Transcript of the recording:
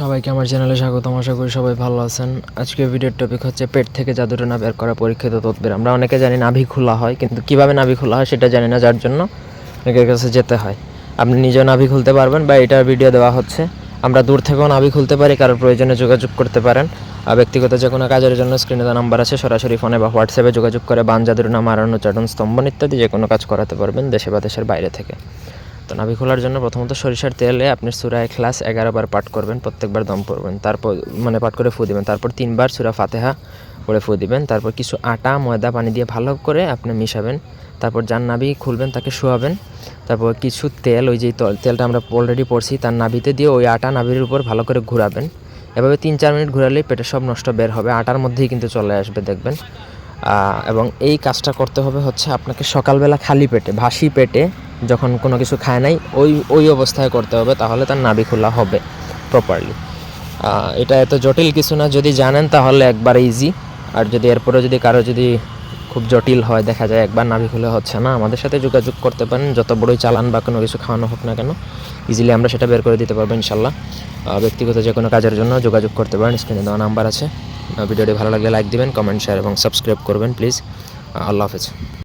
সবাইকে আমার চ্যানেলে স্বাগতম, আশা করি সবাই ভালো আছেন। আজকে ভিডিওর টপিক হচ্ছে পেট থেকে জাদুটনা বের করা পরীক্ষিত তদবির। আমরা অনেকে জানি নাভি খোলা হয়, কিন্তু কীভাবে নাভি খোলা হয় সেটা জানি না, যার জন্য অনেকের কাছে যেতে হয়। আপনি নিজেও নাভি খুলতে পারবেন বা এটার ভিডিও দেওয়া হচ্ছে। আমরা দূর থেকেও নাভি খুলতে পারি, কারোর প্রয়োজনে যোগাযোগ করতে পারেন। আর ব্যক্তিগত যে কোনো কাজের জন্য স্ক্রিনে দেওয়া নাম্বার আছে, সরাসরি ফোনে বা হোয়াটসঅ্যাপে যোগাযোগ করে বান জাদুটনা মারানো উচ্চাটন স্তম্ভন ইত্যাদি যে কোনো কাজ করাতে পারবেন দেশে বা দেশের বাইরে থেকে। তো নাভি খোলার জন্য প্রথমত সরিষার তেলে আপনি সুরায় এগারো বার পাঠ করবেন, প্রত্যেকবার দম পড়বেন। তারপর মানে পাঠ করে ফু দিবেন। তারপর তিনবার সুরা ফাতেহা করে ফু দিবেন। তারপর কিছু আটা, ময়দা, পানি দিয়ে ভালো করে আপনি মিশাবেন। তারপর যার নাভি খুলবেন তাকে শোয়াবেন। তারপর কিছু তেল, ওই যে তল- তেলটা আমরা অলরেডি পড়ছি, তার নাভিতে দিয়ে ওই আটা নাভির উপর ভালো করে ঘোরাবেন। এভাবে তিন চার মিনিট ঘোরালেই পেটের সব নষ্ট বের হবে। আটার মধ্যেই কিন্তু চলে আসবে, দেখবেন। এবং এই কাজটা করতে হবে হচ্ছে আপনাকে সকালবেলা খালি পেটে, ভাসি পেটে যখন কোনো কিছু খায় নাই, ওই ওই অবস্থায় করতে হবে, তাহলে তার নাভি খোলা হবে প্রপারলি এটা এত জটিল কিছু না, যদি জানেন তাহলে একবার ইজি আর যদি এরপরে যদি কারও যদি খুব জটিল হয়, দেখা যায় একবার নাভি খুলে হচ্ছে না, আমাদের সাথে যোগাযোগ করতে পারেন, যত বড়ই চালান বা কোনো কিছু খাওয়ানো হোক না কেন ইজিলি আমরা সেটা বের করে দিতে পারব ইনশাল্লাহ। ব্যক্তিগত যে কোনো কাজের জন্য যোগাযোগ করতে পারেন স্ক্রিনে দেওয়া নাম্বার আছে। ভিডিওটি ভালো লাগলে লাইক দিবেন কমেন্ট শেয়ার এবং সাবস্ক্রাইব করবেন প্লিজ আল্লাহ হাফেজ।